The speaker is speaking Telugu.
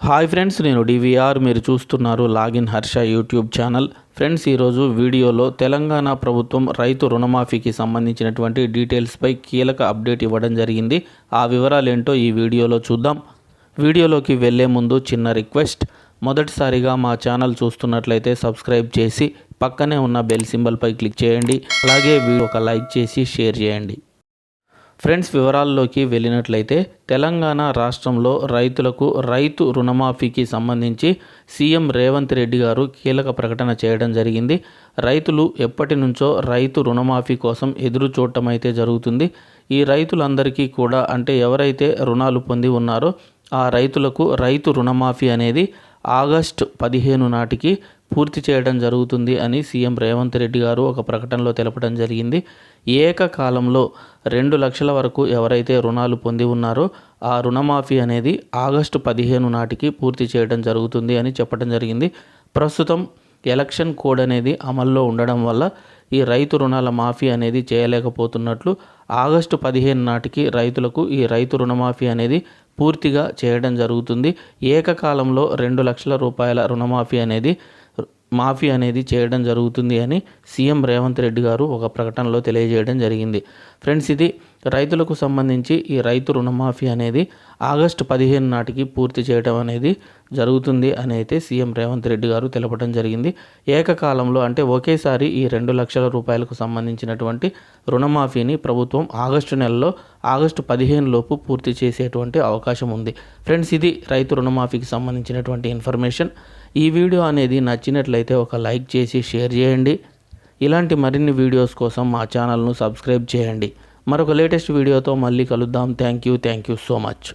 హాయ్ ఫ్రెండ్స్ నేను డివిఆర్. మీరు చూస్తున్నారు login Harsha YouTube channel. Friends ఈరోజు వీడియోలో తెలంగాణ ప్రభుత్వం రైతు రుణమాఫీకి సంబంధించినటువంటి డీటెయిల్స్పై కీలక అప్డేట్ ఇవ్వడం జరిగింది. ఆ వివరాలు ఏంటో ఈ వీడియోలో చూద్దాం. వీడియోలోకి వెళ్ళే ముందు చిన్న రిక్వెస్ట్. మొదటిసారిగా మా ఛానల్ చూస్తున్నట్లయితే సబ్స్క్రైబ్ చేసి పక్కనే ఉన్న బెల్ సింబల్పై క్లిక్ చేయండి. అలాగే వీడియో ఒక లైక్ చేసి షేర్ చేయండి. ఫ్రెండ్స్ వివరాల్లోకి వెళ్ళినట్లయితే తెలంగాణ రాష్ట్రంలో రైతులకు రైతు రుణమాఫీకి సంబంధించి సీఎం రేవంత్ రెడ్డి గారు కీలక ప్రకటన చేయడం జరిగింది. రైతులు ఎప్పటి నుంచో రైతు రుణమాఫీ కోసం ఎదురు చూడటం అయితే జరుగుతుంది. ఈ రైతులందరికీ కూడా అంటే ఎవరైతే రుణాలు పొంది ఉన్నారో ఆ రైతులకు రైతు రుణమాఫీ అనేది ఆగస్టు పదిహేను నాటికి పూర్తి చేయడం జరుగుతుంది అని సీఎం రేవంత్ రెడ్డి గారు ఒక ప్రకటనలో తెలపడం జరిగింది. ఏకకాలంలో రెండు లక్షల వరకు ఎవరైతే రుణాలు పొంది ఉన్నారో ఆ రుణమాఫీ అనేది ఆగస్టు పదిహేను నాటికి పూర్తి చేయడం జరుగుతుంది అని చెప్పడం జరిగింది. ప్రస్తుతం ఎలక్షన్ కోడ్ అనేది అమల్లో ఉండడం వల్ల ఈ రైతు రుణాల మాఫీ అనేది చేయలేకపోతున్నట్లు ఆగస్టు పదిహేను నాటికి రైతులకు ఈ రైతు రుణమాఫీ అనేది పూర్తిగా చేయడం జరుగుతుంది. ఏకకాలంలో రెండు లక్షల రూపాయల రుణమాఫీ అనేది మాఫీ అనేది చేయడం జరుగుతుంది అని సీఎం రేవంత్ రెడ్డి గారు ఒక ప్రకటనలో తెలియజేయడం జరిగింది. ఫ్రెండ్స్ ఇది రైతులకు సంబంధించి ఈ రైతు రుణమాఫీ అనేది ఆగస్టు పదిహేను నాటికి పూర్తి చేయడం అనేది జరుగుతుంది అని అయితే సీఎం రేవంత్ రెడ్డి గారు తెలపడం జరిగింది. ఏకకాలంలో అంటే ఒకేసారి ఈ రెండు లక్షల రూపాయలకు సంబంధించినటువంటి రుణమాఫీని ప్రభుత్వం ఆగస్టు నెలలో ఆగస్టు పదిహేను లోపు పూర్తి చేసేటువంటి అవకాశం ఉంది. ఫ్రెండ్స్ ఇది రైతు రుణమాఫీకి సంబంధించినటువంటి ఇన్ఫర్మేషన్. ఈ వీడియో అనేది నచ్చినట్లయితే ఒక లైక్ చేసి షేర్ చేయండి. ఇలాంటి మరిన్ని వీడియోస్ కోసం మా ఛానల్ను సబ్స్క్రైబ్ చేయండి. మరొక లేటెస్ట్ వీడియోతో మళ్ళీ కలుద్దాం. Thank you thank you so much